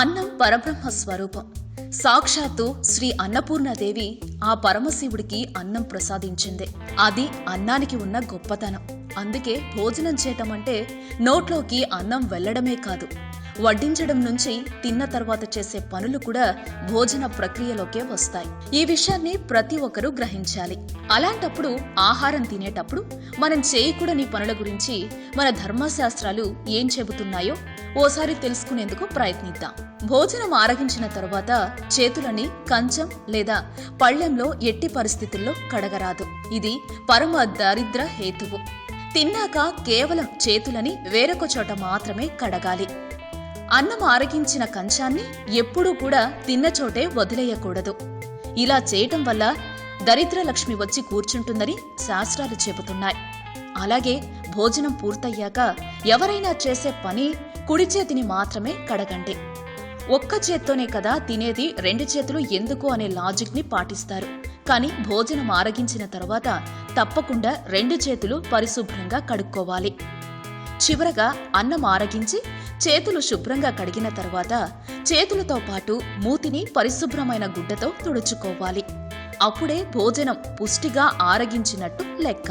అన్నం పరబ్రహ్మ స్వరూపం. సాక్షాత్తు శ్రీ అన్నపూర్ణాదేవి ఆ పరమశివుడికి అన్నం ప్రసాదించింది. అది అన్నానికి ఉన్న గొప్పతనం. అందుకే భోజనం చేయటం అంటే నోట్లోకి అన్నం వెళ్ళడమే కాదు. వడ్డించడం నుంచి తిన్న తర్వాత చేసే పనులు కూడా భోజన ప్రక్రియలోకే వస్తాయి. ఈ విషయాన్ని ప్రతి ఒక్కరూ గ్రహించాలి. అలాంటప్పుడు ఆహారం తినేటప్పుడు మనం చేయకూడని పనుల గురించి మన ధర్మశాస్త్రాలు ఏం చెబుతున్నాయో ఓసారి తెలుసుకునేందుకు ప్రయత్నిద్దాం. భోజనం ఆరగించిన తరువాత చేతులని కంచం లేదా పళ్ళెంలో ఎట్టి పరిస్థితుల్లో కడగరాదు. ఇది పరమ దరిద్ర హేతువు. తిన్నాక కేవలం చేతులని వేరొక చోట మాత్రమే కడగాలి. అన్నం ఆరగించిన కంచాన్ని ఎప్పుడూ కూడా తిన్న చోటే వదిలేయకూడదు. ఇలా చేయటం వల్ల దరిద్ర లక్ష్మి వచ్చి కూర్చుంటుందని శాస్త్రాలు చెబుతున్నాయి. అలాగే భోజనం పూర్తయ్యాక ఎవరైనా చేసే పని కుడి చేతిని మాత్రమే కడగండి. ఒక్క చేత్తోనే కదా తినేది రెండు చేతులు ఎందుకు అనే లాజిక్ని పాటిస్తారు. కానీ భోజనం ఆరగించిన తర్వాత తప్పకుండా రెండు చేతులు పరిశుభ్రంగా కడుక్కోవాలి. చివరగా అన్నం ఆరగించి చేతులు శుభ్రంగా కడిగిన తర్వాత చేతులతో పాటు మూతిని పరిశుభ్రమైన గుడ్డతో తుడుచుకోవాలి. అప్పుడే భోజనం పుష్టిగా ఆరగించినట్టు లెక్క.